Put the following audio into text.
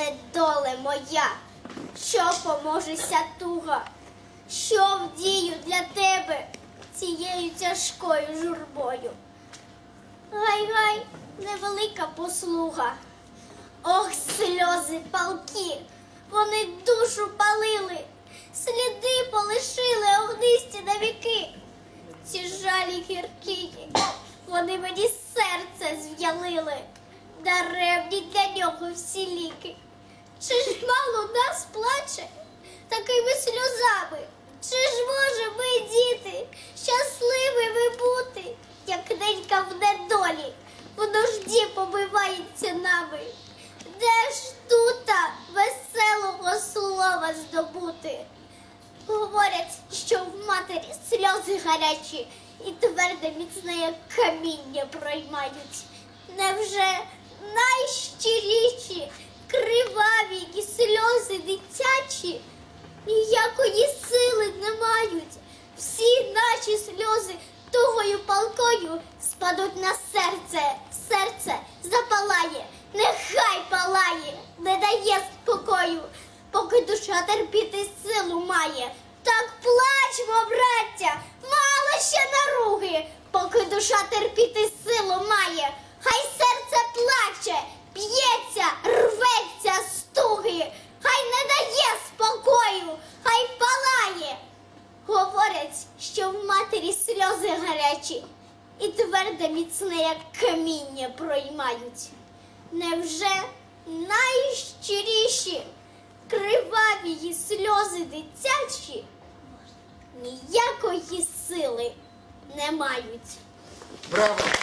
недоле моя, що поможеся туга, що вдію для тебе цією тяжкою журбою. Гай-гай, невелика послуга. Ох, сльози палки, вони душу палили, сліди полишили огнисті на віки. Ці жалі гіркі, вони мені серце зв'ялили, даремні для нього всі ліки. Чи ж мало нас плаче такими сльозами? Чи ж може ми, діти, щасливими бути, як ненька в недолі, в нужді побивається нами? Де ж тута веселого слова здобути? Говорять, що в матері сльози гарячі і тверде міцне, як каміння проймають. Невже найщиріші, криваві і сльози дитячі ніякої сили не мають? Всі наші сльози тугою палкою спадуть на серце, серце запалає, нехай палає, не дає спокою, поки душа терпіти силу має. Так плачмо, браття, мало ще наруги, поки душа терпіти силу має. Хай серце плаче, б'ється, рветься з туги, хай не дає спокою, хай палає. Говорять, що в матері сльози гарячі і тверде міцне, як каміння проймають. Невже найщиріші, криваві її сльози дитячі ніякої сили не мають? Браво!